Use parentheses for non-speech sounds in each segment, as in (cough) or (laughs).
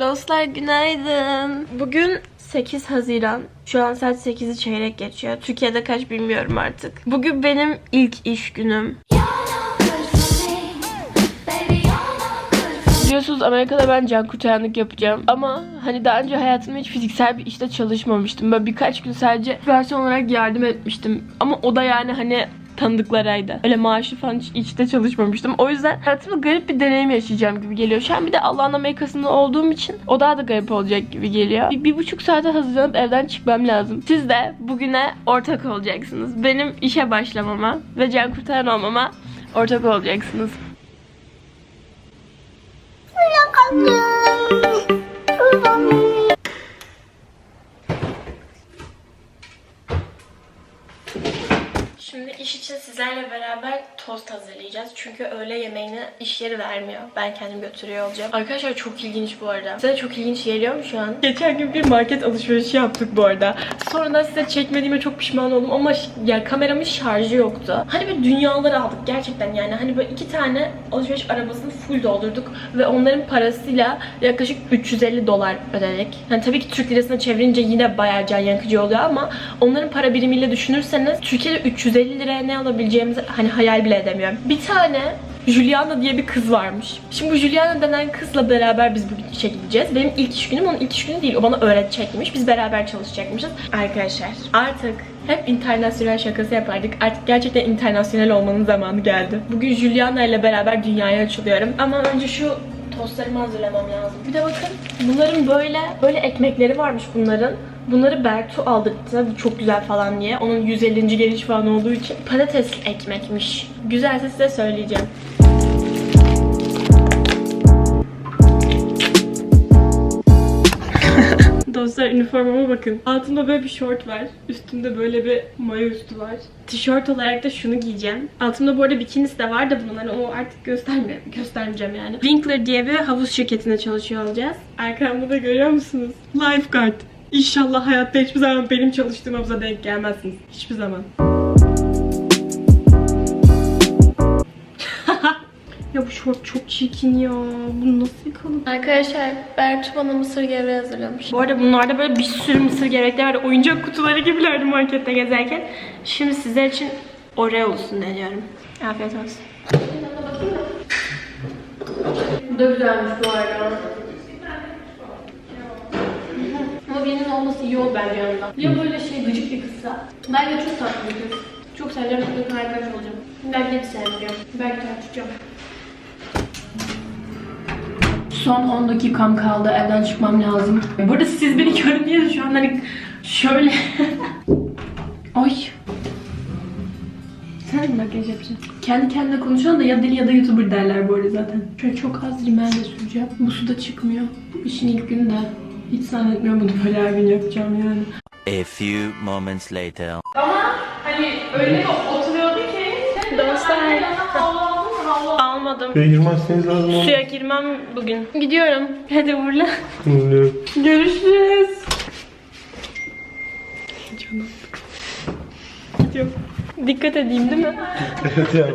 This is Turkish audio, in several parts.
Dostlar günaydın. Bugün 8 Haziran. Şu an saat 8'i çeyrek geçiyor. Türkiye'de kaç bilmiyorum artık. Bugün benim ilk iş günüm. Biliyorsunuz Amerika'da ben can kurtaranlık yapacağım. Ama hani daha önce hayatımda hiç fiziksel bir işte çalışmamıştım. Böyle birkaç gün sadece personel olarak yardım etmiştim. Ama o da yani hani tanıdıklaraydı. Öyle maaşlı falan hiç işte çalışmamıştım. O yüzden hayatımda garip bir deneyim yaşayacağım gibi geliyor. Şu an bir de Allah'ın Amerika'sında olduğum için o daha da garip olacak gibi geliyor. Bir, bir buçuk saate hazırlanıp evden çıkmam lazım. Siz de bugüne ortak olacaksınız. Benim işe başlamama ve can kurtaran olmama ortak olacaksınız. İş için sizlerle beraber tost hazırlayacağız. Çünkü öğle yemeğini iş yeri vermiyor. Ben kendim götürüyor olacağım. Arkadaşlar çok ilginç bu arada. Size çok ilginç geliyor mu şu an? Geçen gün bir market alışverişi yaptık bu arada. Sonradan size çekmediğime çok pişman oldum ama yani kameramın şarjı yoktu. Hani böyle dünyaları aldık gerçekten yani. Hani böyle iki tane alışveriş arabasını full doldurduk ve onların parasıyla yaklaşık 350 dolar ödedik. Yani tabii ki Türk lirasına çevirince yine bayağı can yakıcı oluyor ama onların para birimiyle düşünürseniz Türkiye'de 350 ne alabileceğimizi hani hayal bile edemiyorum. Bir tane Juliana diye bir kız varmış. Şimdi bu Juliana denen kızla beraber biz bugün işe gideceğiz. Benim ilk iş günüm onun ilk iş günü değil. O bana öğretecekmiş. Biz beraber çalışacakmışız. Arkadaşlar artık hep internasyonel şakası yapardık. Artık gerçekten internasyonel olmanın zamanı geldi. Bugün Juliana ile beraber dünyaya açılıyorum. Ama önce şu tostlarımı hazırlamam lazım. Bir de bakın bunların böyle böyle ekmekleri varmış bunların. Bunları Bertu aldırttı. Bu çok güzel falan diye. Onun 150. geliş falan olduğu için. Patates ekmekmiş. Güzelse size söyleyeceğim. Dostlar üniformama bakın. Altımda böyle bir şort var. Üstümde böyle bir mayo üstü var. Tişört olarak da şunu giyeceğim. Altımda bu arada bikinisi de var da bunun hani o artık gösterme, göstermeyeceğim yani. Winkler diye bir havuz şirketinde çalışıyor olacağız. Arkamda da görüyor musunuz? Lifeguard. İnşallah hayatta hiçbir zaman benim çalıştığım havuza denk gelmezsiniz. Hiçbir zaman. Bu şort çok çirkin ya. Bunu nasıl yıkalım? Arkadaşlar Bertu bana mısır gevreği hazırlamış. Bu arada bunlarda böyle bir sürü mısır gevrekler var. Oyuncak kutuları gibilerdi markette gezerken. Şimdi sizler için Oreo olsun diyorum. Afiyet olsun. Bu da güzelmiş bu arada. Ama birinin olması iyi oldu bence yanında. Ya böyle şey gıcık bir kızsa. Bence çok tatlı bir kız. Çok seveceğim, çok arkadaş olacağım. Belki hiç sevmiyorum. Belki tartışacağım. Son 10 dakikam kaldı. Evden çıkmam lazım. Burada siz beni görün diye şu an hani şöyle... (laughs) Ay. Sen mi makyaj yapacaksın? Kendi kendine konuşan da ya deli ya da YouTuber derler arada zaten. Şöyle çok az rimel de süreceğim. Bu su da çıkmıyor. Bu işin ilk günü de. Hiç zannetmiyorum bunu böyle her gün yapacağım yani. A few moments later. Ama hani öyle bir oturuyordu ki Dostlar Almadım. Suya girmezseniz lazım olur. Suya girmem bugün. Gidiyorum. Hadi Uğur'la. Bilmiyorum. Görüşürüz. Canım. Gidiyorum. Dikkat edeyim değil mi? Evet yani.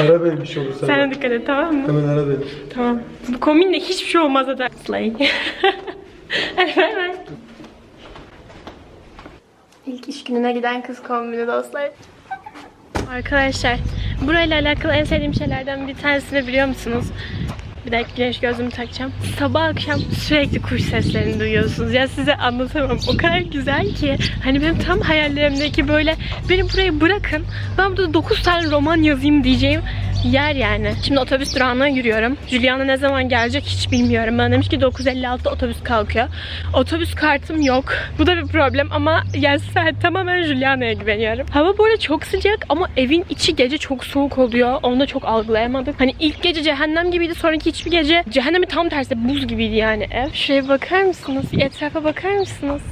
Ara beni bir şey olursa. Sen de dikkat et tamam mı? Hemen ara beni. Tamam. Bu kombinle hiçbir şey olmaz zaten. Slay. (laughs) Hadi bay bay. İlk iş gününe giden kız kombini dostlar. Arkadaşlar, burayla alakalı en sevdiğim şeylerden bir tanesini biliyor musunuz? Bir dakika güneş gözlüğümü takacağım. Sabah akşam sürekli kuş seslerini duyuyorsunuz. Ya size anlatamam. O kadar güzel ki. Hani benim tam hayallerimdeki böyle beni buraya bırakın. Ben burada 9 tane roman yazayım diyeceğim yer yani. Şimdi otobüs durağına yürüyorum. Juliana ne zaman gelecek hiç bilmiyorum. Bana demiş ki 9.56'da otobüs kalkıyor. Otobüs kartım yok. Bu da bir problem ama yani (laughs) tamamen Juliana'ya güveniyorum. Hava arada çok sıcak ama evin içi gece çok soğuk oluyor. Onu da çok algılayamadık. Hani ilk gece cehennem gibiydi. Sonraki hiçbir gece cehennemin tam tersi buz gibiydi yani ev. Şuraya bakar mısınız? Etrafa bakar mısınız?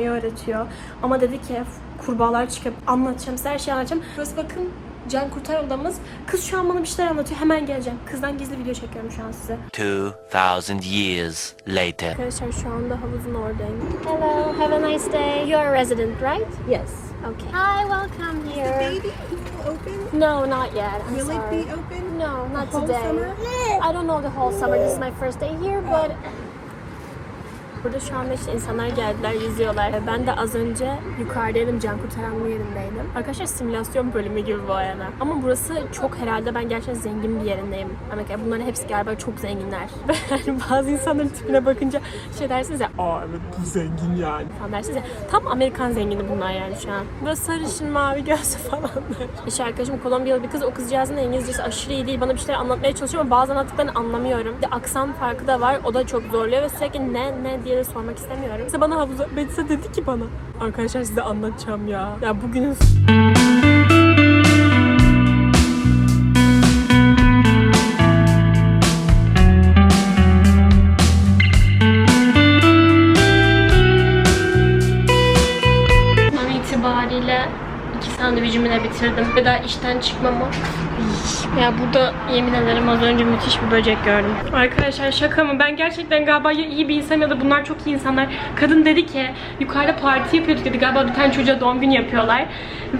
Açmayı öğretiyor. Ama dedi ki kurbağalar çıkıp anlatacağım size her şeyi anlatacağım. Burası bakın can kurtar odamız. Kız şu an bana bir şeyler anlatıyor. Hemen geleceğim. Kızdan gizli video çekiyorum şu an size. 2000 years later. Arkadaşlar şu anda havuzun oradayım. Hello, have a nice day. You're a resident, right? Yes. Okay. Hi, welcome here. Baby open? No, not yet. I'm Will sorry. it be open? No, not whole today. summer? I don't know the whole summer. This is my first day here, but Burada şu anda işte insanlar geldiler, yüzüyorlar. Ben de az önce yukarıdaydım, can kurtaranlı yerindeydim. Arkadaşlar simülasyon bölümü gibi bu arada. Ama burası çok herhalde ben gerçekten zengin bir yerindeyim. Amerika. Bunların hepsi galiba çok zenginler. (laughs) Yani bazı insanların tipine bakınca şey dersiniz ya, aa evet bu zengin yani falan dersiniz ya. Tam Amerikan zengini bunlar yani şu an. Böyle sarışın, mavi gözlü (laughs) falanlar. İş arkadaşım Kolombiyalı bir kız. O kızcağızın İngilizcesi aşırı iyi değil. Bana bir şeyler anlatmaya çalışıyor ama bazen anlattıklarını anlamıyorum. Bir de aksan farkı da var. O da çok zorluyor ve sürekli ne ne diye de sormak istemiyorum. İşte bana havuza, Betisa dedi ki bana. Arkadaşlar size anlatacağım ya. Ya bugünün bitirdim. Ve daha işten çıkmama. Ya burada yemin ederim az önce müthiş bir böcek gördüm. Arkadaşlar şaka mı? Ben gerçekten galiba ya iyi bir insanım ya da bunlar çok iyi insanlar. Kadın dedi ki yukarıda parti yapıyorduk dedi. Galiba bir tane çocuğa doğum günü yapıyorlar.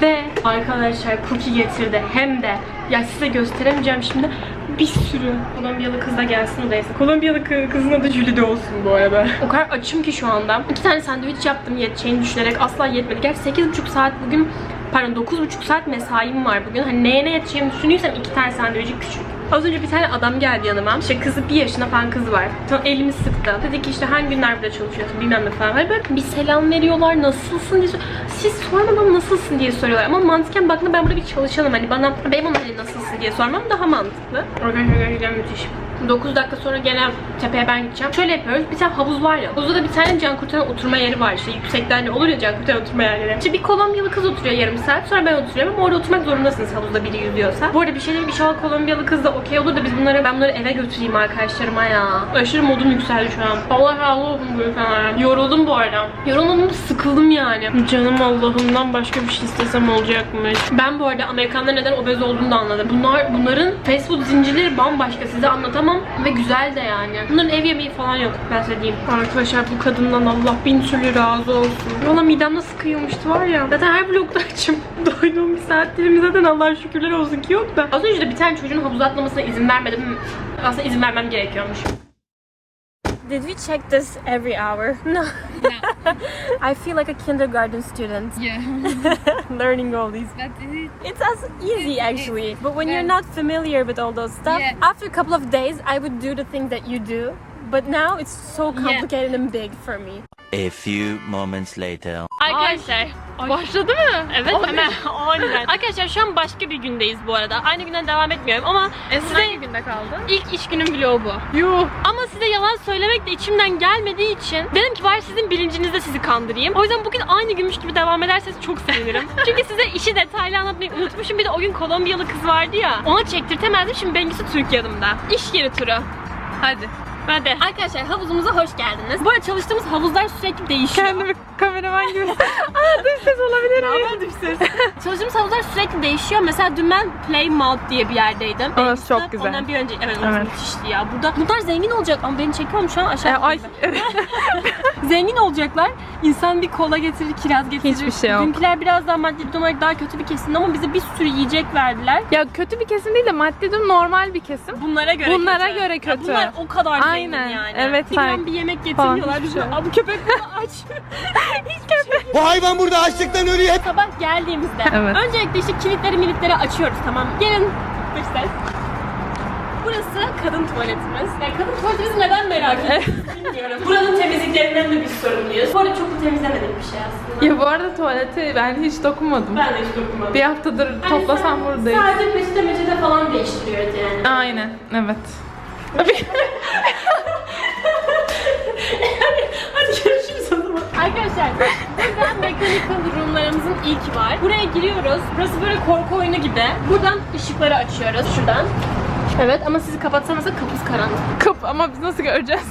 Ve arkadaşlar cookie getirdi. Hem de ya size gösteremeyeceğim şimdi. Bir sürü Kolombiyalı kız da gelsin odaysa. Kolombiyalı kı- kızın adı Jülide olsun bu arada. O kadar açım ki şu anda. İki tane sandviç yaptım yeteceğini düşünerek asla yetmedi. Gerçi 8,5 saat bugün pardon 9,5 saat mesaim var bugün. Hani neye ne yeteceğimi düşünüyorsam iki tane sandviçi küçük. Az önce bir tane adam geldi yanıma. İşte kızı bir yaşında falan kızı var. Sonra elimi sıktı. Dedi ki işte hangi günler burada çalışıyorsun bilmem ne falan. Hani böyle bir selam veriyorlar nasılsın diye Siz sormadan nasılsın diye soruyorlar. Ama mantıken baktığında ben burada bir çalışanım. Hani bana benim ona hani nasılsın diye sormam daha mantıklı. Gerçekten müthiş. 9 dakika sonra gene tepeye ben gideceğim. Şöyle yapıyoruz. Bir tane havuz var ya. Havuzda da bir tane can kurtaran oturma yeri var. İşte yüksekte hani olur ya can kurtaran oturma yerleri. İşte bir Kolombiyalı kız oturuyor yarım saat. Sonra ben oturuyorum ama orada oturmak zorundasınız havuzda biri yüzüyorsa. Bu arada bir şey diyeyim. İnşallah Kolombiyalı kız da okey olur da biz bunları ben bunları eve götüreyim arkadaşlarıma ya. Aşırı modum yükseldi şu an. Allah razı olsun bu yüzden. Yoruldum bu arada. Yoruldum sıkıldım yani. Canım Allah'ımdan başka bir şey istesem olacakmış. Ben bu arada Amerikanların neden obez olduğunu da anladım. Bunlar bunların fast food zincirleri bambaşka. Size anlatamam ve güzel de yani. Bunların ev yemeği falan yok ben size diyeyim. Arkadaşlar bu kadından Allah bin türlü razı olsun. Valla midem nasıl sıkıyormuştu var ya. Zaten her vlogda (laughs) açım. Doyduğum bir saat dilimi zaten Allah'a şükürler olsun ki yok da. Az önce de bir tane çocuğun havuza atlamasına izin vermedim. Aslında izin vermem gerekiyormuş. Did we check this every hour? No. (laughs) I feel like a kindergarten student Yeah, (laughs) learning all these. but it, It's as easy actually. But when you're not familiar with all those stuff, Yeah. after a couple of days I would do the thing that you do. But now it's so complicated and big for me. A few moments later. Arkadaşlar başladı mı? Evet hemen (laughs) aniden. Arkadaşlar şu an başka bir gündeyiz bu arada. Aynı günden devam etmiyorum ama size günde kaldı. ilk iş günüm vlogu bu. Yuh. Ama size yalan söylemek de içimden gelmediği için dedim ki bari sizin bilincinizde sizi kandırayım. O yüzden bugün aynı günmüş gibi devam ederseniz çok sevinirim. (laughs) Çünkü size işi detaylı anlatmayı unutmuşum. Bir de o gün Kolombiyalı kız vardı ya. Ona çektirtemezdim. Şimdi Bengüsü Türk yanımda. İş yeri turu. Hadi. Hadi. Arkadaşlar havuzumuza hoş geldiniz. Bu arada çalıştığımız havuzlar sürekli değişiyor. Kendimi kameraman gibi. (laughs) Aa dış ses olabilir mi? Çalıştığımız havuzlar sürekli değişiyor. Mesela dün ben Playmount diye bir yerdeydim. Orası çok güzel. Ondan bir önce evet, Evet. müthişti ya. Burada bunlar zengin olacak ama beni çekiyorum şu an aşağı. E, ay. (laughs) Zengin olacaklar. İnsan bir kola getirir, kiraz getirir. Hiçbir şey yok. Dünküler biraz daha maddi durum olarak daha kötü bir kesimdi ama bize bir sürü yiyecek verdiler. ya kötü bir kesim değil de maddi durum normal bir kesim. Bunlara göre Bunlara kötü. göre Ya kötü. bunlar o kadar Aynen, yani. evet, Bir fark- bir yemek hiçbir Biz şey böyle, "Aa, bu köpek bunu (laughs) aç. Bu hayvan burada açlıktan ölüyor. Sabah geldiğimizde Evet. öncelikle işte kilitleri militleri açıyoruz tamam mı? Gelin dış ses. Burası kadın tuvaletimiz. Ya kadın tuvaletimizi neden merak ediyorsunuz bilmiyorum. Buranın temizliklerinden de biz sorumluyuz. Bu arada çok da temizlemedik bir şey aslında. Ya bu arada tuvalete ben hiç dokunmadım. Ben de hiç dokunmadım. Bir haftadır Yani toplasam sa- buradayız. Sadece peçete meçete falan değiştiriyoruz yani. Aynen. Evet. Hadi görüşürüz o zaman. Arkadaşlar burada mechanical roomlarımızın ilki var. Buraya giriyoruz. Burası böyle korku oyunu gibi. Buradan ışıkları açıyoruz şuradan. Evet ama sizi kapatsanız da kapısı karanlık. Kıp ama biz nasıl göreceğiz?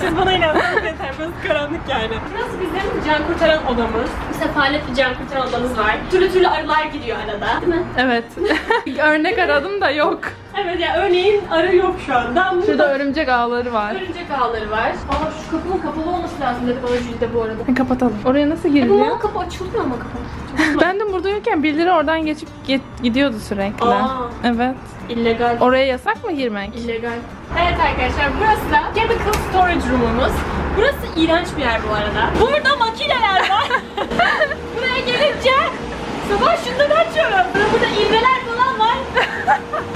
Siz bana inansanız yeter. Burası karanlık yani. Burası bizim can kurtaran odamız. Sefalet bir can kurtaran odamız var. Türlü türlü arılar gidiyor arada. Değil mi? Evet. (laughs) Örnek aradım da yok. Evet ya örneğin arı yok şu anda. Ama Şurada örümcek ağları var. örümcek ağları var. Aa şu kapının kapalı olması lazım dedi bana Jülide bu arada. Kapatalım. Oraya nasıl Bu giriliyor? mal kapı açılmıyor ama kapı. Ben de burada yokken birileri oradan geçip git- gidiyordu sürekli. Aa. Evet. İllegal. Oraya yasak mı girmek? İllegal. Evet arkadaşlar burası da chemical storage room'umuz. Burası iğrenç bir yer bu arada. Burada makineler var. (laughs) Buraya gelince sabah şunları açıyorum. Burada iğneler falan var. (laughs)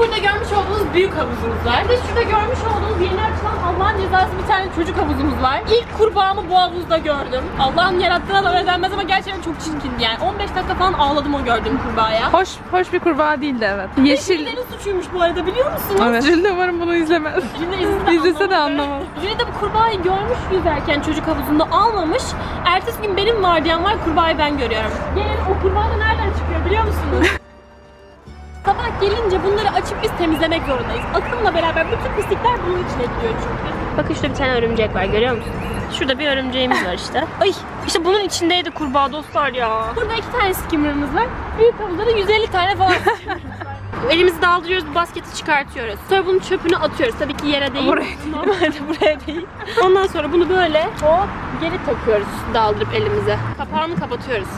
burada görmüş olduğunuz büyük havuzumuz var. De şurada görmüş olduğunuz yeni açılan Allah'ın cezası bir tane çocuk havuzumuz var. İlk kurbağamı bu havuzda gördüm. Allah'ın yarattığına da öyle denmez ama gerçekten çok çirkindi yani. 15 dakika falan ağladım o gördüğüm kurbağaya. Hoş hoş bir kurbağa değildi evet. Yeşil. Yeşillerin suçuymuş bu arada biliyor musunuz? Evet. Jülde umarım bunu izlemez. İzlese de İzlese de anlamadı. anlamaz. Jüri de bu kurbağayı görmüş yüzerken çocuk havuzunda almamış. Ertesi gün benim vardiyam var kurbağayı ben görüyorum. Gelin o kurbağa da nereden çıkıyor biliyor musunuz? Sabah gelince bunları açıp biz temizlemek zorundayız. Akımla beraber bütün pislikler bunun içine gidiyor çünkü. Bakın şurada bir tane örümcek var görüyor musunuz? Şurada bir örümceğimiz var işte. (laughs) Ay işte bunun içindeydi kurbağa dostlar ya. Burada iki tane skimmer'ımız var. Büyük havuzda da 150 tane falan skimmer'ımız var. (laughs) Elimizi daldırıyoruz, bu basketi çıkartıyoruz. Sonra bunun çöpünü atıyoruz. Tabii ki yere değil. Buraya değil. Normalde (laughs) buraya değil. Ondan sonra bunu böyle hop geri takıyoruz daldırıp elimize. Kapağını kapatıyoruz.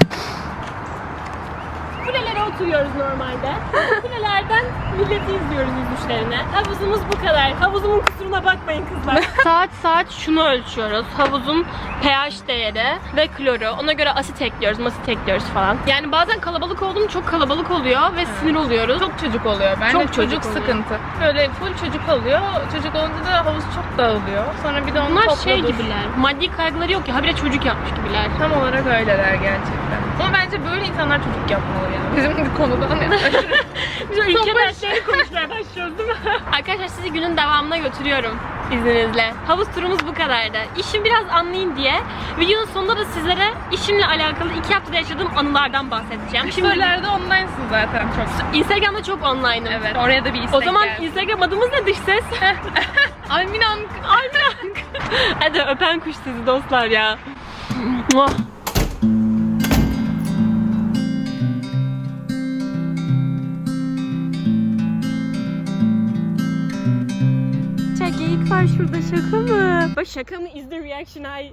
Kulelere oturuyoruz normalde. (laughs) Kulelerden milleti izliyoruz yüzüşlerine. Havuzumuz bu kadar. Havuzumun kusuruna bakmayın kızlar. (laughs) saat saat şunu ölçüyoruz. Havuzun pH değeri ve kloru. Ona göre asit ekliyoruz, masit ekliyoruz falan. Yani bazen kalabalık olduğum çok kalabalık oluyor ve sinir oluyoruz. Çok çocuk oluyor. Bence Çok çocuk, çocuk oluyor. sıkıntı. Böyle full çocuk oluyor. Çocuk olunca da havuz çok dağılıyor. Sonra bir de onu Bunlar topla şey dur. gibiler. Maddi kaygıları yok ya. Habire çocuk yapmış gibiler. Tam olarak öyleler gerçekten. Ama bence böyle insanlar çocuk yapmalı yani. Bizim konudan yani (laughs) Biz Topaç. dersleri konuşmaya başlıyoruz değil mi? Arkadaşlar sizi günün devamına götürüyorum izninizle. Havuz turumuz bu kadardı. İşimi biraz anlayın diye videonun sonunda da sizlere işimle alakalı iki haftada yaşadığım anılardan bahsedeceğim. Şimdi Şimdilerde online'sın zaten çok. Instagram'da çok online'ım. Evet. Oraya da bir istek O zaman geldi. Instagram adımız ne dış ses? (laughs) Alminan Almirank. Hadi öpen kuş sizi dostlar ya. Var şurada şaka mı? Bak şaka mı is the reaction I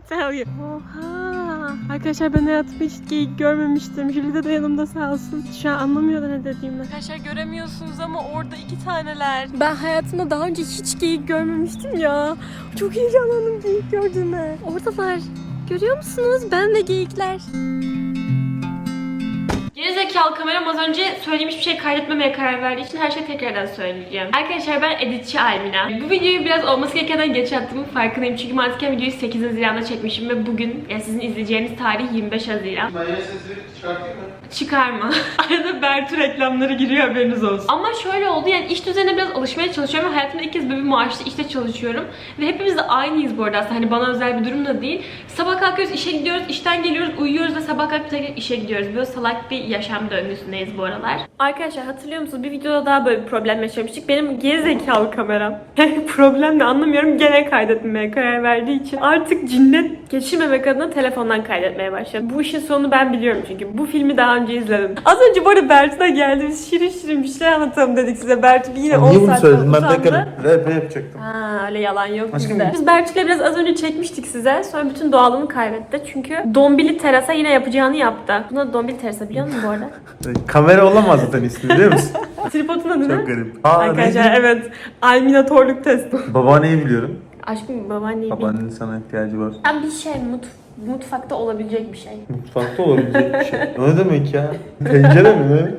(laughs) tell you. Oha. Arkadaşlar ben hayatımda hiç geyik görmemiştim. Jülide de yanımda sağ olsun. Şu an anlamıyor da ne dediğimi. Arkadaşlar göremiyorsunuz ama orada iki taneler. Ben hayatımda daha önce hiç geyik görmemiştim ya. Çok heyecanlandım geyik gördüğüme. Oradalar. Görüyor musunuz? Ben de geyikler. Gerizekalı kameram az önce söylediğim hiçbir şey kaydetmemeye karar verdiği için her şeyi tekrardan söyleyeceğim. Arkadaşlar ben editçi Almina. Bu videoyu biraz olması gerekenden geç attığımın farkındayım. Çünkü mantıken videoyu 8 Haziran'da çekmişim ve bugün yani sizin izleyeceğiniz tarih 25 Haziran. Ben sesini çıkartayım mı? Çıkarma. (laughs) Arada Bertu reklamları giriyor haberiniz olsun. Ama şöyle oldu yani iş düzenine biraz alışmaya çalışıyorum ve hayatımda ilk kez böyle bir maaşlı işte çalışıyorum. Ve hepimiz de aynıyız bu arada aslında hani bana özel bir durum da değil. Sabah kalkıyoruz işe gidiyoruz, işten geliyoruz, uyuyoruz ve sabah kalkıp tekrar işe gidiyoruz. Böyle salak bir yaşam döngüsündeyiz bu aralar. Arkadaşlar hatırlıyor musunuz? Bir videoda daha böyle bir problem yaşamıştık. Benim gerizekalı kameram. (laughs) problem de anlamıyorum gene kaydetmeye karar verdiği için. Artık cinnet geçirmemek adına telefondan kaydetmeye başladım. Bu işin sonunu ben biliyorum çünkü. Bu filmi daha önce izledim. Az önce bu arada Bertu'da geldi. Biz şirin şirin bir şey anlatalım dedik size. Bertu yine 10 Niye bunu saat söyledin? Ben utandı. tekrar rap yapacaktım. Ha öyle yalan yok Aşkım bizde. Biz Bertu'yla biraz az önce çekmiştik size. Sonra bütün doğalını kaybetti. Çünkü Dombili Terasa yine yapacağını yaptı. Buna Dombili Terasa biliyor musun bu arada? (laughs) Kamera olamaz zaten ismi biliyor musun? Tripodun adı ne? Çok garip. Aa, Arkadaşlar neydi? evet. Alminatorluk testi. Babaanneyi biliyorum. Aşkım babaanneyi bil. Babaannenin sana ihtiyacı var. Ben bir şey mut mutfakta olabilecek bir şey. Mutfakta olabilecek bir şey. Ne demek ya? Tencere mi ne?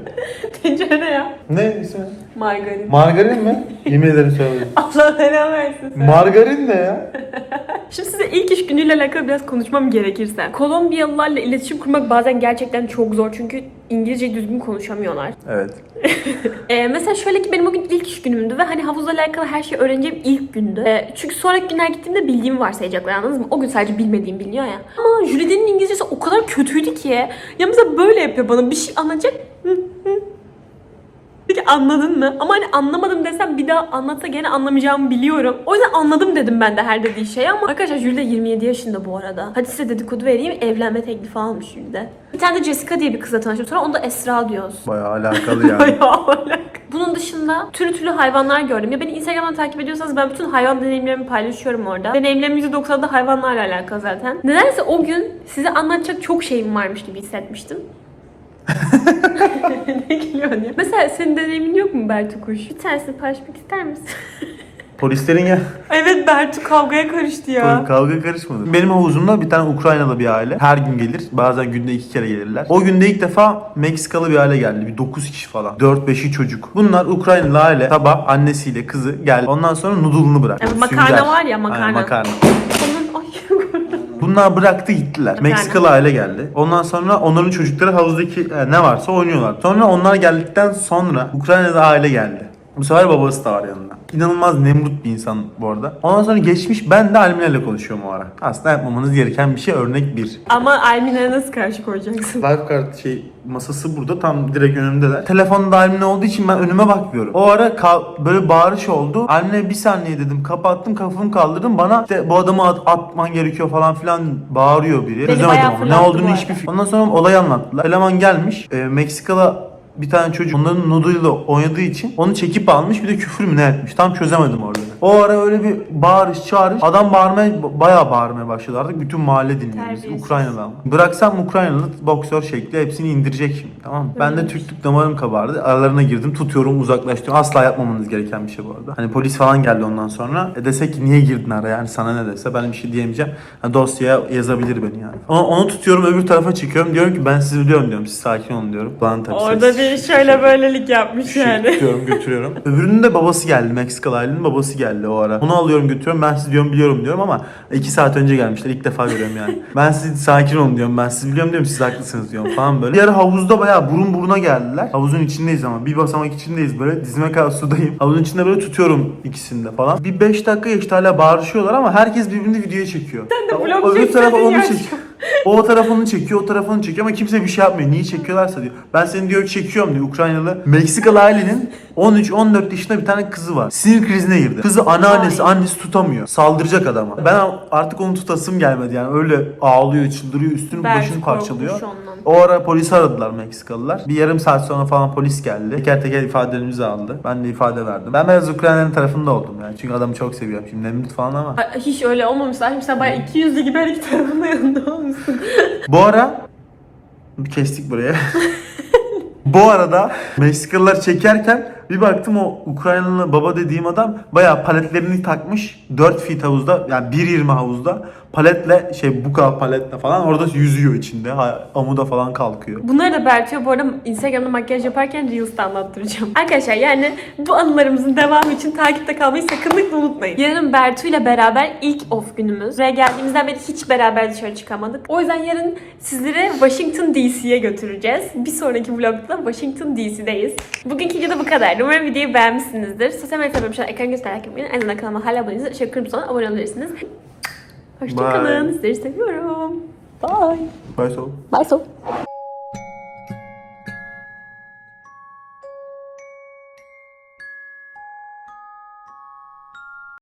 (laughs) Tencere ne ya? Ne ismi? Margarin. Margarin mi? (laughs) Yemin ederim söylemedim. Allah belanı versin. Margarin ne ya? (laughs) Şimdi size ilk iş günüyle alakalı biraz konuşmam gerekirse. Kolombiyalılarla iletişim kurmak bazen gerçekten çok zor çünkü İngilizce düzgün konuşamıyorlar. Evet. Ee, mesela şöyle ki benim o gün ilk iş günümdü ve hani havuzla alakalı her şeyi öğreneceğim ilk gündü. Ee, çünkü sonraki günler gittiğimde bildiğimi varsayacaklar anladınız mı? O gün sadece bilmediğim biliniyor ya. Ama Jülide'nin İngilizcesi o kadar kötüydü ki. Ya mesela böyle yapıyor bana bir şey anlatacak. Hı, hı. anladın mı? Ama hani anlamadım desem bir daha anlatsa gene anlamayacağımı biliyorum. O yüzden anladım dedim ben de her dediği şey ama arkadaşlar Jülde 27 yaşında bu arada. Hadi size dedikodu vereyim evlenme teklifi almış Jülde. Bir tane de Jessica diye bir kızla tanıştım. Sonra onu da Esra diyoruz. Bayağı alakalı (laughs) yani. Bayağı alaka. Bunun dışında türlü türlü hayvanlar gördüm. Ya beni Instagram'dan takip ediyorsanız ben bütün hayvan deneyimlerimi paylaşıyorum orada. Deneyimlerimin %90'ı da hayvanlarla alakalı zaten. Nedense o gün size anlatacak çok şeyim varmış gibi hissetmiştim. (laughs) ne gülüyorsun ya? Mesela senin deneyimin yok mu Bertu Kuş? Bir tanesini paylaşmak ister misin? (laughs) Polislerin ya evet Bertu kavgaya karıştı kavga karışmadı. Benim havuzumda bir tane Ukraynalı bir aile her gün gelir. Bazen günde iki kere gelirler. O günde ilk defa Meksikalı bir aile geldi. Bir 9 kişi falan. 4-5'i çocuk. Bunlar Ukraynalı aile. Sabah annesiyle kızı geldi. Ondan sonra noodle'ını bıraktı. Evet, makarna Sünger. var ya, makarna. Aynen, makarna. Bunlar bıraktı gittiler. Meksikalı aile geldi. Ondan sonra onların çocukları havuzdaki e, ne varsa oynuyorlar. Sonra onlar geldikten sonra Ukrayna'da aile geldi. Bu sefer babası da var yanında. İnanılmaz nemrut bir insan bu arada. Ondan sonra geçmiş ben de Almine'yle konuşuyorum o ara. Aslında yapmamanız gereken bir şey örnek bir. Ama Almine'ye nasıl karşı koyacaksın? Lifeguard şey masası burada tam direkt önümdeler. Telefonda Almine olduğu için ben önüme bakmıyorum. O ara böyle bağırış oldu. Almine bir saniye dedim kapattım kafamı kaldırdım. Bana işte bu adamı at- atman gerekiyor falan filan bağırıyor biri. Çözemedim bayağı ama ne olduğunu hiçbir fikrim. Ondan sonra olayı anlattılar. Eleman gelmiş. E, Meksikalı bir tane çocuk onların noodle'ıyla oynadığı için onu çekip almış bir de küfür mü ne etmiş. Tam çözemedim orada. O ara öyle bir bağırış çağırış. Adam bağırmaya bayağı bağırmaya başladı artık. Bütün mahalle dinliyor bizi. Ukraynalı ama. Bıraksam Ukraynalı boksör şekli hepsini indirecek şimdi tamam mı? Ben de Türklük damarım kabardı. Aralarına girdim tutuyorum uzaklaştırıyorum. Asla yapmamanız gereken bir şey bu arada. Hani polis falan geldi ondan sonra. E desek ki niye girdin araya? Yani sana ne dese ben bir şey diyemeyeceğim. Ha, dosyaya yazabilir beni yani. Onu, onu tutuyorum öbür tarafa çekiyorum. Diyorum ki ben sizi biliyorum diyorum. Siz sakin olun diyorum. Bana tabii Orada ses- bir şöyle böylelik yapmış şey yani. tutuyorum götürüyorum. (laughs) Öbürünün de babası geldi. Meksikalı ailenin babası geldi o ara. Onu alıyorum götürüyorum. Ben sizi diyorum biliyorum diyorum ama iki saat önce gelmişler. İlk defa görüyorum yani. (laughs) ben sizi sakin olun diyorum. Ben sizi biliyorum diyorum. Siz haklısınız diyorum falan böyle. Bir ara havuzda bayağı burun buruna geldiler. Havuzun içindeyiz ama. Bir basamak içindeyiz böyle. Dizime kadar sudayım. Havuzun içinde böyle tutuyorum ikisini de falan. Bir 5 dakika geçti hala bağırışıyorlar ama herkes birbirini videoya çekiyor. Sen de vlog Öbür taraf çekseydin onu çekiyor. O tarafını çekiyor, o tarafını çekiyor ama kimse bir şey yapmıyor. Niye çekiyorlarsa diyor. Ben seni diyor çekiyorum diyor Ukraynalı. Meksikalı ailenin 13-14 yaşında bir tane kızı var. Sinir krizine girdi. Kızı anneannesi, annesi tutamıyor. Saldıracak adama. Ben artık onu tutasım gelmedi yani. Öyle ağlıyor, çıldırıyor, üstünü Belki başını parçalıyor. ondan. O ara polisi aradılar Meksikalılar. Bir yarım saat sonra falan polis geldi. Teker teker ifadelerimizi aldı. Ben de ifade verdim. Ben biraz Ukrayna'nın tarafında oldum yani. Çünkü adamı çok seviyorum. Şimdi Nemrut falan ama. Hiç öyle olmamışlar. Şimdi sen bayağı iki yüzlü gibi her iki tarafında yanında olmuşsun. Bu ara kestik buraya. (laughs) Bu arada Meksikalılar çekerken bir baktım o Ukraynalı baba dediğim adam bayağı paletlerini takmış 4 feet havuzda yani 1.20 havuzda paletle şey buka paletle falan orada yüzüyor içinde ha, amuda falan kalkıyor. Bunları da Bertu'ya bu arada Instagram'da makyaj yaparken Reels'ta anlattıracağım. (laughs) Arkadaşlar yani bu anılarımızın devamı için takipte kalmayı sakınlıkla unutmayın. Yarın Bertu ile beraber ilk off günümüz. Buraya geldiğimizden beri hiç beraber dışarı çıkamadık. O yüzden yarın sizleri Washington DC'ye götüreceğiz. Bir sonraki vlogda Washington DC'deyiz. Bugünkü video bu kadar. Umarım videoyu beğenmişsinizdir. Sosyal medya hesabım şu an ekran göstererek yapmayın. Aynı zamanda kanalıma hala abone değilseniz aşağı kırmızı abone olabilirsiniz. Hoşçakalın. Sizleri seviyorum. Bye. Bye so. Bye so.